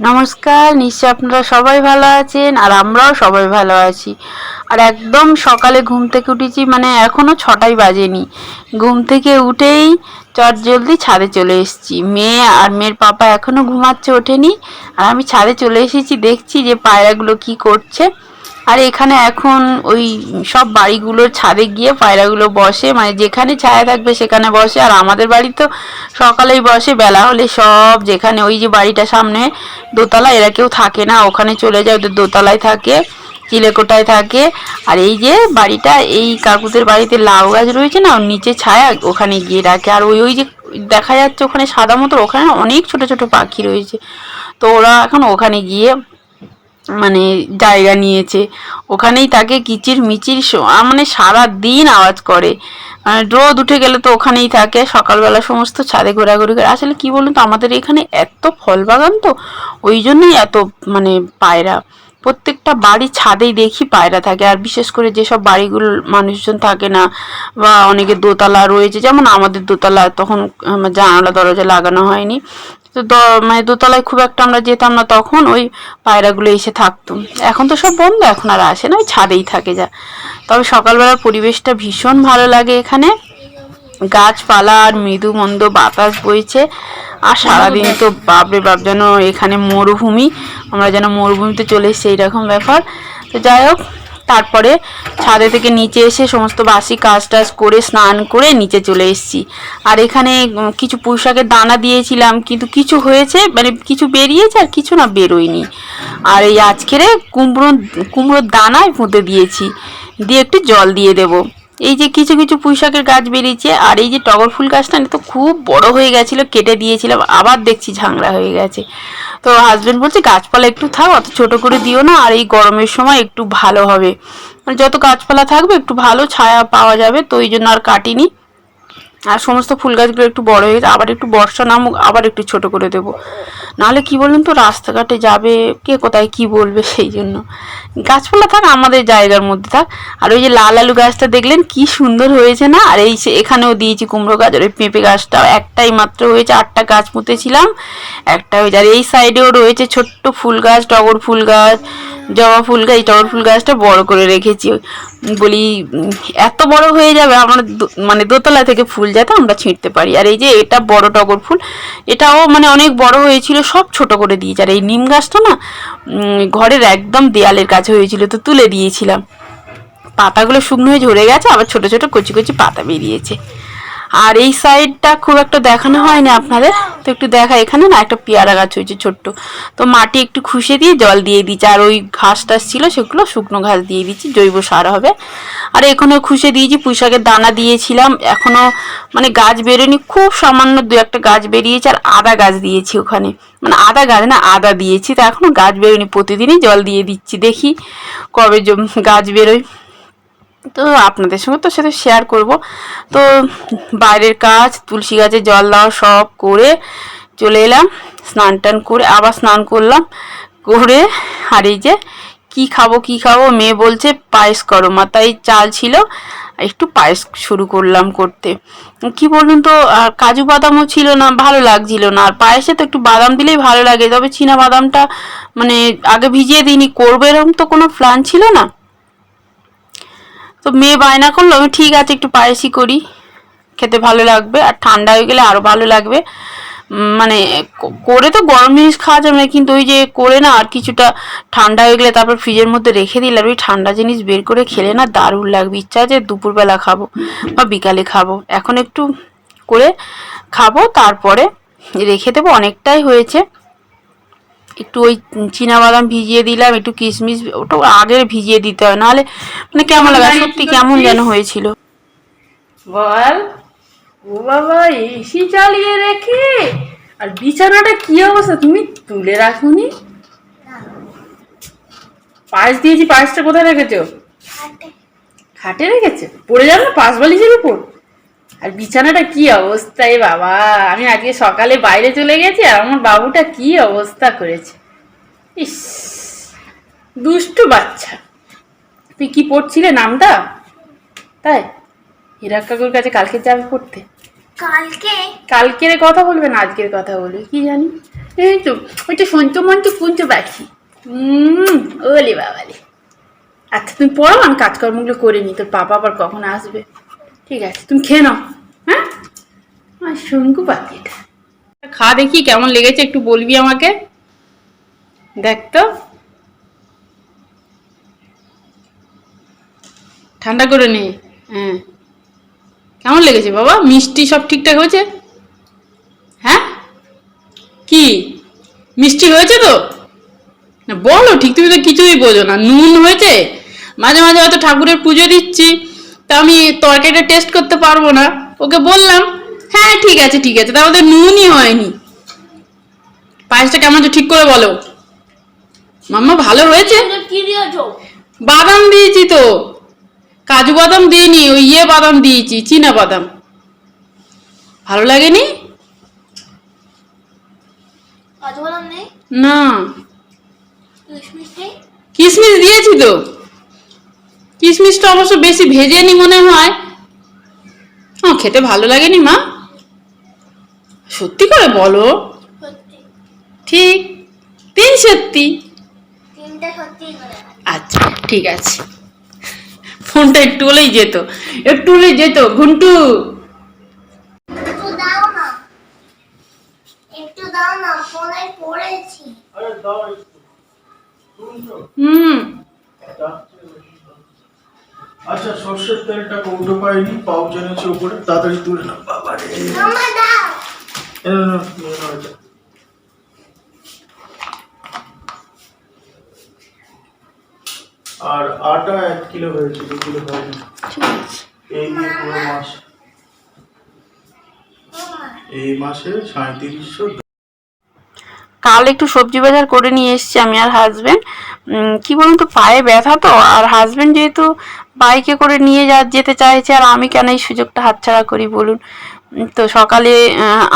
নমস্কার নিশ্চয় আপনারা সবাই ভালো আছেন আর আমরাও সবাই ভালো আছি। আর একদম সকালে ঘুম থেকে উঠেছি মানে এখনও ছটাই বাজেনি। ঘুম থেকে উঠেই চট জলদি ছাদে চলে এসেছি। মেয়ে আর মেয়ের পাপা এখনও ঘুমাচ্ছে ওঠেনি। আর আমি ছাদে চলে এসেছি, দেখছি যে পায়রাগুলো কি করছে। আর এখানে এখন ওই সব বাড়িগুলোর ছাদে গিয়ে পায়রাগুলো বসে মানে যেখানে ছায়া থাকবে সেখানে বসে, আর আমাদের বাড়ি তো সকালেই বসে, বেলা হলে সব যেখানে ওই যে বাড়িটা সামনে দোতলা, এরা কেউ থাকে না, ওখানে চলে যায়, ওদের দোতলায় থাকে, চিলেকোটায় থাকে, আর এই যে বাড়িটা, এই কাকুদের বাড়িতে লাউ গাছ রয়েছে না নিচে ছায়া ওখানে গিয়ে রাখে, আর ওই ওই যে দেখা যাচ্ছে ওখানে সাদা মতো, ওখানে অনেক ছোট ছোট পাখি রয়েছে, তো ওরা এখন ওখানে গিয়ে মানে জায়গা নিয়েছে। ওখানেই তাকে কিচির মিচির মানে সারা দিন আওয়াজ করে। মানে রোদ উঠে গেলে তো ওখানেই থাকে, সকালবেলা সমস্ত ছাদে ঘোরাঘুরি করে। আসলে কি বলুন তো, আমাদের এখানে এত ফল বাগান তো, ওই জন্যই এত মানে পায়রা। প্রত্যেকটা বাড়ি ছাদেই দেখি পায়রা থাকে, আর বিশেষ করে যেসব বাড়িগুলো মানুষজন থাকে না, বা অনেকে দোতলা রয়েছে, যেমন আমাদের দোতলা, তখন জানালা দরজা লাগানো হয়নি। তো মানে দোতলায় খুব একটা আমরা যেতাম না তখন, ওই পায়রাগুলো এসে থাকতো। এখন তো সব বন্ধ, এখন আর আসে না, ওই ছাদেই থাকে যা। তবে সকালবেলার পরিবেশটা ভীষণ ভালো লাগে এখানে। গাছপালা আর মৃদু মন্দ বাতাস বইছে। আর সারাদিন তো বাপরে বাপ যেন এখানে মরুভূমি, আমরা যেন মরুভূমিতে চলে এসেছি, এইরকম ব্যাপার। তো যাই হোক তারপরে ছাদে থেকে নিচে এসে সমস্ত বাসি কাজ টাজ করে, স্নান করে নিচে চলে এসেছি। আর এখানে কিছু পুঁইশাকের দানা দিয়েছিলাম, কিন্তু কিছু হয়েছে মানে কিছু বেরিয়েছে আর কিছু না বেরোয়নি। আর এই আজকেরে কুমড়ো কুমড়োর দানায় মধ্যে দিয়েছি। দিয়ে একটু জল দিয়ে দেবো। এই যে কিছু কিছু পুঁইশাকের গাছ বেরিয়েছে, আর এই যে টগর ফুল গাছটা তো খুব বড় হয়ে গেছিল, কেটে দিয়েছিলাম, আবার দেখছি ঝাংরা হয়ে গেছে। তো হাজব্যান্ড বলছে, গাছপালা একটু থাক, অত ছোট করে দিও না, আর এই গরমের সময় একটু ভালো হবে। মানে যত গাছপালা থাকবে, একটু ভালো ছায়া পাওয়া যাবে, তো ওই জন্য আর কাটিনি। আর সমস্ত ফুল গাছগুলো একটু বড় হয়ে আবার একটু বর্ষা নামুক, আবার একটু ছোট করে দেবো। নাহলে কি বলুন তো, রাস্তাঘাটে যাবে, কে কোথায় কি বলবে সেই জন্য। গাছপালা থাক আমাদের জায়গার মধ্যে থাক। আর ওই যে লাল আলু গাছটা দেখলেন, কি সুন্দর হয়েছে না? আর এই এখানেও দিয়েছি কুমড়ো গাছ আর ওই পেঁপে গাছটাও একটাই মাত্র হয়েছে, আটটা গাছ পুঁতেছিলাম একটা হয়েছে, আর এই সাইডেও রয়েছে ছোট্ট ফুল গাছ, টগর ফুল গাছ, জবা ফুল গাছ টগর ফুল গাছটা বড় করে রেখেছি। বলি এত বড় হয়ে যাবে, আমার মানে দোতলা থেকে ফুল যাতে আমরা ছিঁড়তে পারি। আর এই যে এটা বড় টগর ফুল, এটাও মানে অনেক বড় হয়েছিল, সব ছোট করে দিয়েছে। আর এই নিম গাছটা না ঘরের একদম দেয়ালের কাছে হয়েছিল, তো তুলে দিয়েছিলাম। পাতাগুলো শুকনো হয়ে ঝরে গেছে, আবার ছোট ছোট কচি কচি পাতা বেরিয়েছে। আর এই সাইডটা খুব একটা দেখানো হয়নি আপনাদের, তো একটু দেখা, এখানে না একটা পেয়ারা গাছ হয়েছে ছোট্ট। তো মাটি একটু খুশে দিয়ে জল দিয়ে দিচ্ছি আর ওই ঘাস টাস ছিল, সেগুলো শুকনো ঘাস দিয়ে দিচ্ছি জৈব সার হবে। আর এখানেও খুশে দিয়েছি, পুঁইশাকের দানা দিয়েছিলাম। এখনও মানে গাছ বেরোয়নি, খুব সামান্য দু একটা গাছ বেরিয়েছে আর আদা গাছ দিয়েছি ওখানে। মানে আদা গাছ না, আদা দিয়েছি, তো এখনও গাছ বেরোয়নি, প্রতিদিনই জল দিয়ে দিচ্ছি, দেখি কবে গাছ বেরোয়। তো আপনাদের সঙ্গে তো সেটা শেয়ার করব। তো বাইরের কাজ, তুলসী গাছে জল দেওয়া সব করে চলে এলাম স্নান টান করে আবার স্নান করলাম, করে আর এই যে কি খাব কি খাব? মেয়ে বলছে, পায়েস করো। মা তাই চাল ছিল, একটু পায়েস শুরু করলাম করতে। কি বলুন তো, আর কাজু বাদামও ছিল না, ভালো লাগছিল না। আর পায়েসে তো একটু বাদাম দিলেই ভালো লাগে, তবে চীনা বাদামটা মানে আগে ভিজিয়ে দিইনি। করব এরকম তো কোনো প্ল্যান ছিল না। তো মেয়ে বায়না করল, আমি ঠিক আছে, একটু পায়েসই করি, খেতে ভালো লাগবে। আর ঠান্ডা হয়ে গেলে আরও ভালো লাগবে। মানে করে তো গরম জিনিস খাওয়া যাবে না, কিন্তু ওই যে করে না আর কিছুটা ঠান্ডা হয়ে গেলে তারপর ফ্রিজের মধ্যে রেখে দিলে আর ওই ঠান্ডা জিনিস বের করে খেলে না দারুণ লাগবে। ইচ্ছা আছে দুপুরবেলা খাব বা বিকালে খাব। এখন একটু করে খাব, তারপরে রেখে দেবো। অনেকটাই হয়েছে। একটু ওই বাদাম ভিজিয়ে দিলাম, একটু কিশমিশ, ওটা আগে ভিজিয়ে দিতে হয়। নাহলে মানে কেমন লাগে? সত্যি কেমন যেন হয়েছিল। বল। ও বাবা এসি চালিয়ে রেখে? আর বিছানাটা কি অবস্থা? তুমি তুলে রাখুনি? পায়েস দিয়েছি পায়েসটা কোথায় রেখেছো? খাটে রেখেছে? পড়ে যাবে না পাশ বালিশের উপর? আর বিছানাটা কি অবস্থা এ বাবা? আমি আজকে সকালে বাইরে চলে গেছি আর আমার বাবুটা কি অবস্থা করেছে? ইস দুষ্টু বাচ্চা। তুই কি পড়ছিলে নামটা? তাই? হিরাক কাকুর কাছে কালকে যাবে পড়তে। কালকে? কালকের কথা বলবে না, আজকের কথা বলবে, কি জানি? এই তো ওইটা শুনতে মনতে শুনতে পাচ্ছি হুম ওলে বাবালে। আচ্ছা তুমি পড়ো, আমি কাজকর্মগুলো করে নি তোর পাপা আবার কখন আসবে? ঠিক আছে, তুমি খেয়ে নাও হ্যাঁ? আর শঙ্কু পাখি এটা খা দেখি, কেমন লেগেছে, একটু বলবি আমাকে? দেখ তো। ঠান্ডা করে নে হ্যাঁ। কেমন লেগেছে বাবা? মিষ্টি সব ঠিকঠাক হয়েছে? হ্যাঁ? কি? মিষ্টি হয়েছে তো? না বলো ঠিক তুমি তো কিছুই বোঝো না। নুন হয়েছে? মাঝে মাঝে হয়তো ঠাকুরের পুজো দিচ্ছি তা আমি তরকারিটা টেস্ট করতে পারব না। ওকে বললাম হ্যাঁ ঠিক আছে ঠিক আছে তার মধ্যে নুনই হয়নি। পায়েসটা কেমন ঠিক করে বলো। মাম্মা ভালো হয়েছে কি দিয়েছ? বাদাম দিয়েছি তো। কাজু বাদাম দিইনি ওই ইয়ে বাদাম দিয়েছি চীনা বাদাম। ভালো লাগেনি? কাজু বাদাম নেই? না। কিশমিশ দিয়েছি তো। কিশমিশটা অবশ্য বেশি ভেজেনি মনে হয়। হ্যাঁ খেতে ভালো লাগেনি মা। সত্যি করে বলো। ঠিক। তিন সত্যি। আচ্ছা ঠিক আছে। ফোনটা একটু হলেই যেত একটু হলেই যেত ঘুন্টু একটু দাও না একটু দাও না ফোনে পড়েছি হুম আচ্ছা সর্ষের তেলটা কৌটো পাইনি পাউচ এনেছে উপরে তাড়াতাড়ি তুলে নাও বাবা রে মামা দাও এ নাও, নাও, নিয়ে নাও এটা। আর আটা এক কিলো হয়েছে, দু কিলো হয়নি। এই দিয়ে পুরো মাস। এই মাসে সাঁত্রিশশো কাল একটু সবজি বাজার করে নিয়ে এসেছি আমি আর হাজবেন্ড কি বলুন তো, পায়ে ব্যথা তো, আর হাজবেন্ড যেহেতু বাইকে করে নিয়ে যা, যেতে চাইছে, আর আমি কেন এই সুযোগটা হাতছাড়া করি বলুন? তো সকালে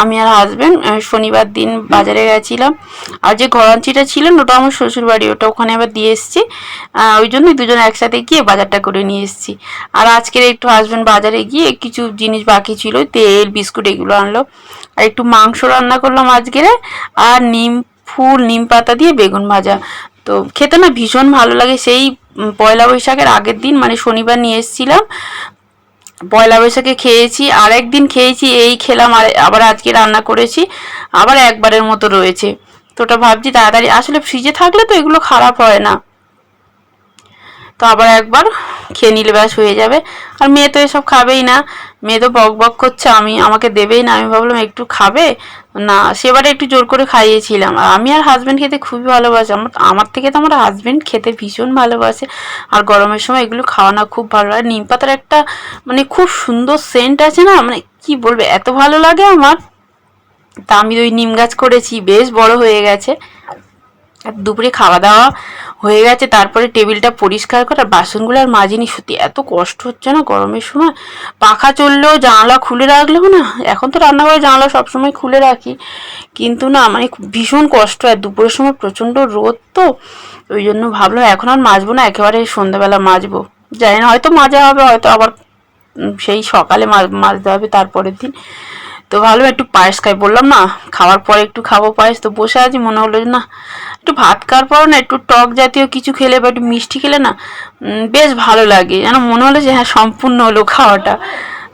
আমি আর হাজবেন্ড শনিবার দিন বাজারে গেছিলাম। আর যে ঘরাঞ্চিটা ছিলেন ওটা আমার শ্বশুরবাড়ি, ওটা ওখানে আবার দিয়ে এসেছি। ওই জন্যই দুজন একসাথে গিয়ে বাজারটা করে নিয়ে এসেছি। আর আজকের একটু হাজবেন্ড বাজারে গিয়ে কিছু জিনিস বাকি ছিল তেল, বিস্কুট এগুলো আনলো। আর একটু মাংস রান্না করলাম আজকের আর নিম ফুল, নিম পাতা দিয়ে বেগুন ভাজা। তো খেতে না ভীষণ ভালো লাগে, সেই পয়লা বৈশাখের আগের দিন মানে শনিবার নিয়ে এসেছিলাম। পয়লা বৈশাখে খেয়েছি আর একদিন খেয়েছি, এই খেলাম, আর আবার আজকে রান্না করেছি, আবার একবারের মতো রয়েছে। তো ওটা ভাবছি তাড়াতাড়ি, আসলে ফ্রিজে থাকলে তো এগুলো খারাপ হয় না। তো আবার একবার খেয়ে নিলে ব্যাস হয়ে যাবে। আর মেয়ে তো এসব খাবেই না, মেয়ে তো বক বক করছে, আমি, আমাকে দেবেই না। আমি ভাবলাম, একটু খাবে? না, সেবারে একটু জোর করে খাইয়েছিলাম। আর আমি আর হাজব্যান্ড খেতে খুবই ভালোবাসি। আমার আমার থেকে তো আমার হাজব্যান্ড খেতে ভীষণ ভালোবাসে। আর গরমের সময় এগুলো খাওয়ানো খুব ভালো লাগে। নিম পাতার একটা মানে খুব সুন্দর সেন্ট আছে না? মানে কি বলবে, এত ভালো লাগে আমার। তা আমি ওই নিম গাছ করেছি, বেশ বড় হয়ে গেছে। আর দুপুরে খাওয়া দাওয়া হয়ে গেছে, তারপরে টেবিলটা পরিষ্কার করা বাসনগুলো আর মাজিনি। সত্যি এত কষ্ট হচ্ছে না গরমের সময়। পাখা চললেও জানলা খুলে রাখলেও না, এখন তো রান্নাঘরে জানলা সবসময় খুলে রাখি। কিন্তু না মানে ভীষণ কষ্ট। হয় দুপুরের সময় প্রচণ্ড রোদ তো, ওই জন্য ভাবলাম এখন আর মাজবো না, একেবারে সন্ধ্যাবেলা মাজবো। জানি না, হয়তো মাজা হবে, হয়তো আবার সেই সকালে মাজ- মাজতে হবে তারপরের দিন। তো ভালো একটু পায়েস খাই। বললাম, না, খাওয়ার পরে একটু খাব পায়েস। তো বসে আছি, মনে হলো না, একটু ভাত খাওয়ার পর না, একটু টক জাতীয় কিছু খেলে বা একটু মিষ্টি খেলে না বেশ ভালো লাগে। যেন মনে হলো যে হ্যাঁ সম্পূর্ণ হলো খাওয়াটা।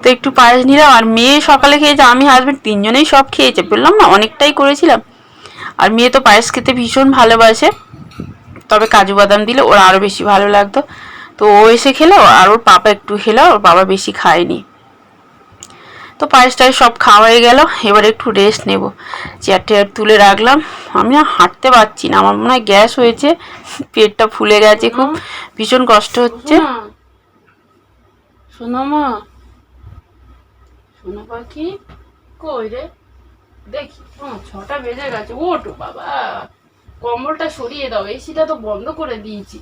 তো একটু পায়েস নিলাম, আর মেয়ে সকালে খেয়েছে, আমি হাজবেন্ড তিনজনেই সব খেয়েছে। বললাম, না, অনেকটাই করেছিলাম। আর মেয়ে তো পায়েস খেতে ভীষণ ভালোবাসে। তবে কাজু বাদাম দিলে ওর আরও বেশি ভালো লাগতো। তো ও এসে খেলো, আর ওর পাপা একটু খেলো, ওর বাবা বেশি খায়নি। তো পায়েস টায়েস সব খাওয়াই গেল এবার একটু রেস্ট নেব। চেয়ার টেয়ার তুলে রাখলাম আমি আর হাঁটতে পারছি না আমার মনে হয় গ্যাস হয়েছে পেটটা ফুলে গেছে খুব ভীষণ কষ্ট হচ্ছে। শোনো মা শোনো পাখি কই রে? দেখি ছটা বেজে গেছে ওঠো বাবা। কম্বলটা সরিয়ে দাও এসিটা তো বন্ধ করে দিয়েছি।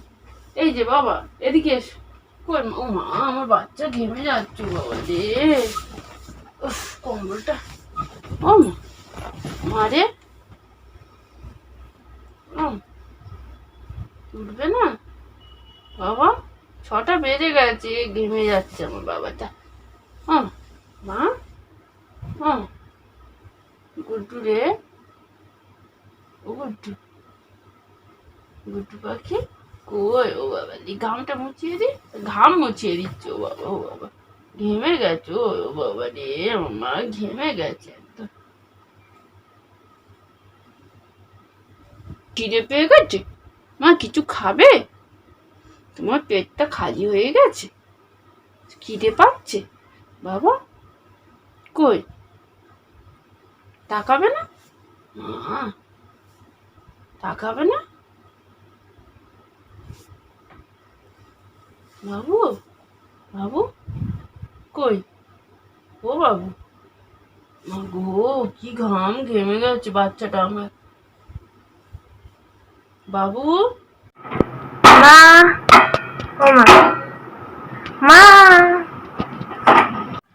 এই যে বাবা এদিকে এসো। কই ও মা আমার বাচ্চা ঘেমে যাচ্ছে বাবা রে। কম্বলটা। ও মা মা উঠবে না? বাবা, ছটা বেজে গেছে ঘেমে যাচ্ছে আমার বাবাটা। ও মা? ও গুড্ডু রে? ও গুড্ডু। পাখি? কই ও বাবা দি ঘামটা মুছিয়ে দি। ঘাম মুছিয়ে দিচ্ছে ও বাবা ও বাবা। ঘেমে গেছে বাবা রে মা ঘেমে গেছে। খিদে পেয়ে গেছে মা কিছু খাবে তোমার পেটটা খালি হয়ে গেছে খিদে পাচ্ছে বাবা কই তাকাবে না মা তাকাবে না বাবু বাবু কই? ও বাবু। গো কি ঘাম ঘেমে গেছে বাচ্চাটা আমার। বাবু? মা ও মা। মা।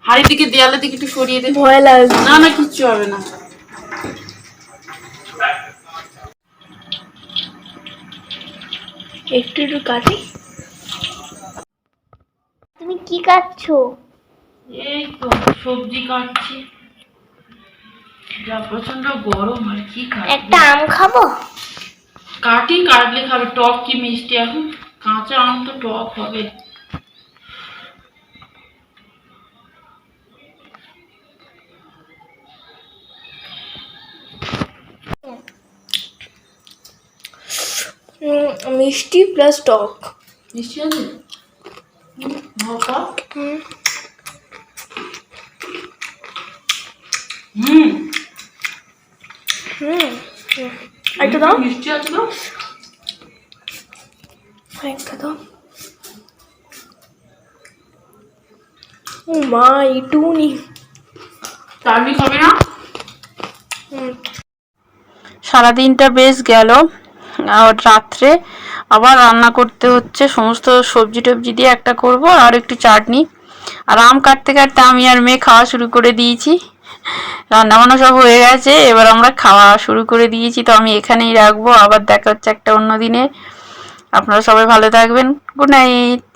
হাড়ির দিকে দেয়ালের দিকে একটু সরিয়ে দে। ভয় লাগছে। না না কিচ্ছু হবে না। একটু একটু কাটি। তুমি কি কাটছো? তো সবজি কাটছি। যা প্রচণ্ড গরম আর কি খাবে একটা আম খাব? কাটি কাটলে খাবে টক কি মিষ্টি এখন? কাঁচা আম তো টক হবে। মিষ্টি প্লাস টক। মিষ্টি আছে? হুম। একটা দাও। মিষ্টি আছে তো? একটা দাও। ও মা চাটনি খাবে না? সারাদিনটা বেশ গেল। আর রাত্রে আবার রান্না করতে হচ্ছে। সমস্ত সবজি টবজি দিয়ে একটা করব আর একটু চাটনি। আর আম কাটতে কাটতে আমি আর মেয়ে খাওয়া শুরু করে দিয়েছি। রান্না বান্না সব হয়ে গেছে, এবার আমরা খাওয়া শুরু করে দিয়েছি, তো আমি এখানেই রাখব, আবার দেখা হচ্ছে একটা অন্য দিনে। আপনারা সবাই ভালো থাকবেন, গুড নাইট।